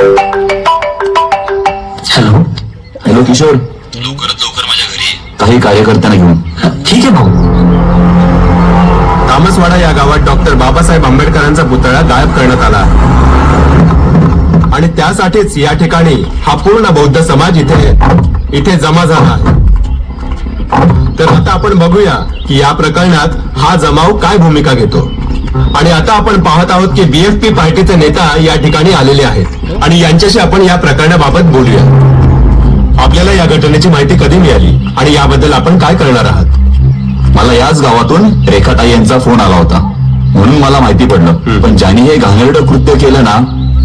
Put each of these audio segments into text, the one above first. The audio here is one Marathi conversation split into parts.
हॅलो हॅलो किशोर लवकरात लवकर माझ्या घरी. काही कार्यकर्त्यांना घेऊन. ठीक आहे भाऊ. तामसवाडा या गावात डॉक्टर बाबासाहेब आंबेडकरांचा पुतळा गायब करण्यात आला. आणि त्यासाठीच या ठिकाणी हा पूर्ण बौद्ध समाज इथे इथे जमा झाला. तर आता आपण बघूया की या प्रकरणात हा जमाव काय भूमिका घेतो. आणि आता आपण पाहत आहोत की बीएफपी पार्टीचे नेता या ठिकाणी आलेले आहेत. आणि यांच्याशी आपण या प्रकरणाबाबत बोलूया. आपल्याला या घटनेची माहिती कधी मिळाली? आणि याबद्दल आपण काय करणार आहात? मला याच गावातून रेखाताई यांचा फोन आला होता. म्हणून मला माहिती पडलं. पण ज्यांनी हे घाणेरडं कृत्य केलं ना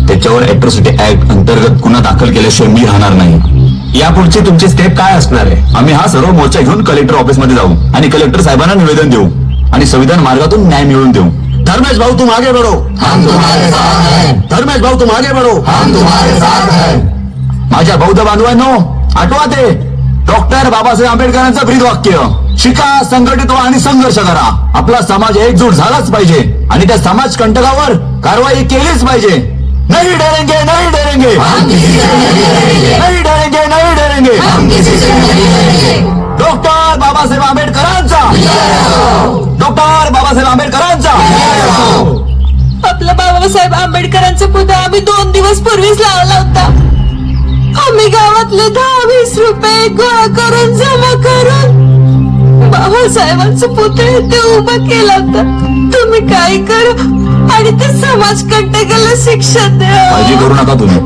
त्याच्यावर अॅट्रॉसिटी ऍक्ट अंतर्गत गुन्हा दाखल केल्याशिवाय मी राहणार नाही. यापुढची तुमची स्टेप काय असणार आहे? आम्ही हा सर्व मोर्चा घेऊन कलेक्टर ऑफिसमध्ये जाऊ आणि कलेक्टर साहेबांना निवेदन देऊ आणि संविधान मार्गातून न्याय मिळवून देऊ. धर्मेश भाऊ तुम आगे बढ़ो। धर्मेश भाऊ तुम आगे बढ़ो। माझ्या बौद्ध बांधवांनो आठवा ते डॉक्टर बाबासाहेब आंबेडकरांचं ब्रीद वाक्य शिका संघटित व्हा आणि संघर्ष करा. आपला समाज एकजूट झालाच पाहिजे आणि त्या समाज कंटकावर कारवाई केलीच पाहिजे. नाही डरेंगे नाही डरेंगे. नाही डरेंगे। नाही डरेंगे। डॉक्टर बाबासाहेब आंबेडकरांचा. बाबासाहेब आंबेडकरांचा पुतळा आम्ही दोन दिवस पूर्वीच लावला होता. आम्ही गावातले दहा वीस रुपये गोळा करून जमा करून बाबासाहेबांचं पुतळे ते उभं केलं होतं. तुम्ही काय करा? आणि ते समाज कंटकाला शिक्षण द्या. काळजी करू नका तुम्ही.